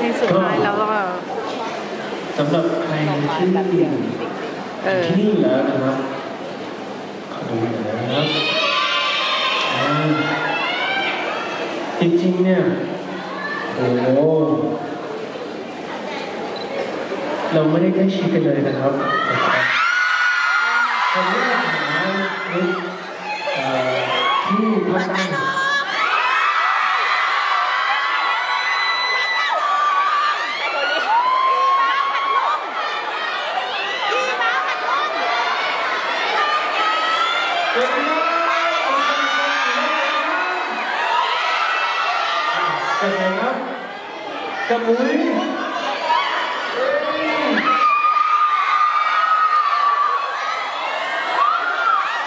เพลงสุดท้ายแล้วก็สำหรับใครที่ที่นี่แล้วนะครับดูนะครับจริงๆเนี่ยโอ้โหเราไม่ได้ใกล้ชิดกันเลยนะครับผมเลือกหาเอ่อที่ภาคใต้เป็นไงครับกระมุย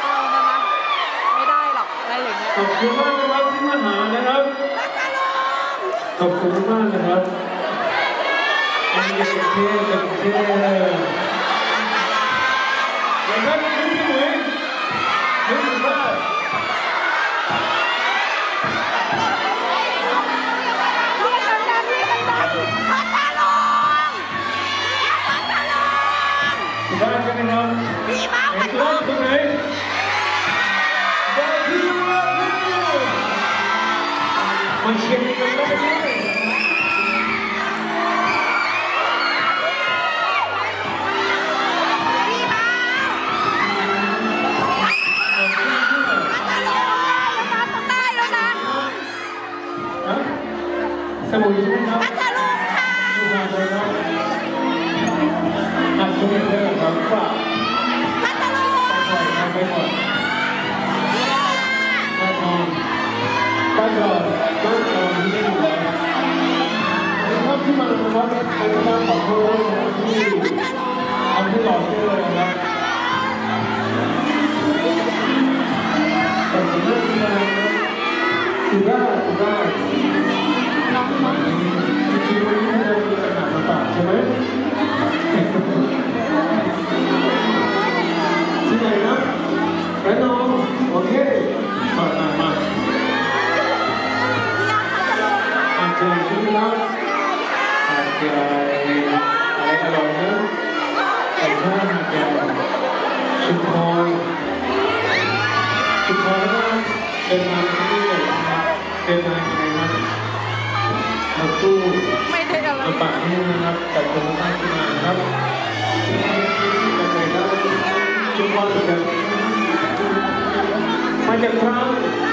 เอามามาไม่ได้หรอกอะไรอย่างเงี้ยขอบคุณมากนะครับที่มาหานะครับขอบคุณมากนะครับอันนี้เป็นเท่เป็นเท่นะครับนี่พี่หมุย ที่บ้านใช่ไหมครับไหนตัวตรงไหนบ้าน ที่ว่ามาเชียร์กันได้ด้วยฮะสมุยใช่ไหมครับพัทลุงค่ะดูมาเลยครับอะคุณเพื่อนครับว่าพัทลุงไปก่อนไปก่อนบ้านก่อนบ้านก่อนที่ได้อยู่แล้วนะครับที่มานะครับเป็นการขอโทษนะครับที่ทำให้หล่อเชื่อนะครับแต่ผมเลือกที่มานะครับสุดยอดสุดยอดน้องน้องคิดว่าที่เรามีอาหารมาฝากใช่ไหม อาจารย์อะไรอร่อยนะไก่ทอดอาจารย์ชุมพรชุมพรนเดินมาที่นี่เลยนะเดินมายังไงนะมาตู้ไม่ได้อะไรมาปากนี่นะครับแต่คนใต้ที่มาครับจากไหนกับชุมพรจากมาจากตรังมา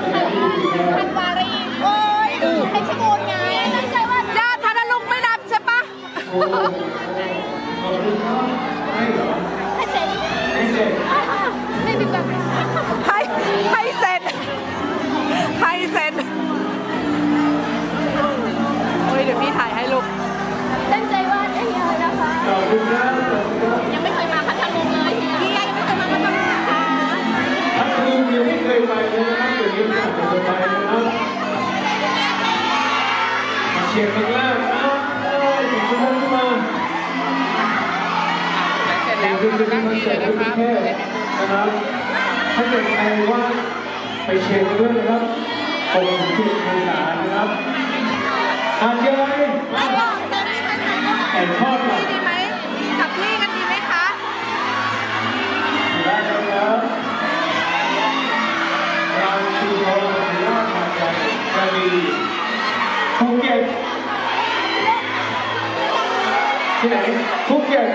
คือคือนั่งคอนนี่เสิเลร์ยตนะที่คกรุรับงเทพนะครับ ถ้าเกิดใครว่างไปเชียร์กันด้วยนะครับผมเชียร์คนหลานนะครับทานเยอะไหมมาไก่ทอดก่อนดีไหมขับที่กันดีไหมคะได้แล้วครับรามชูทองสุราษฎร์ธานีกระบี่ภูเก็ตที่ไหนภูเก็ต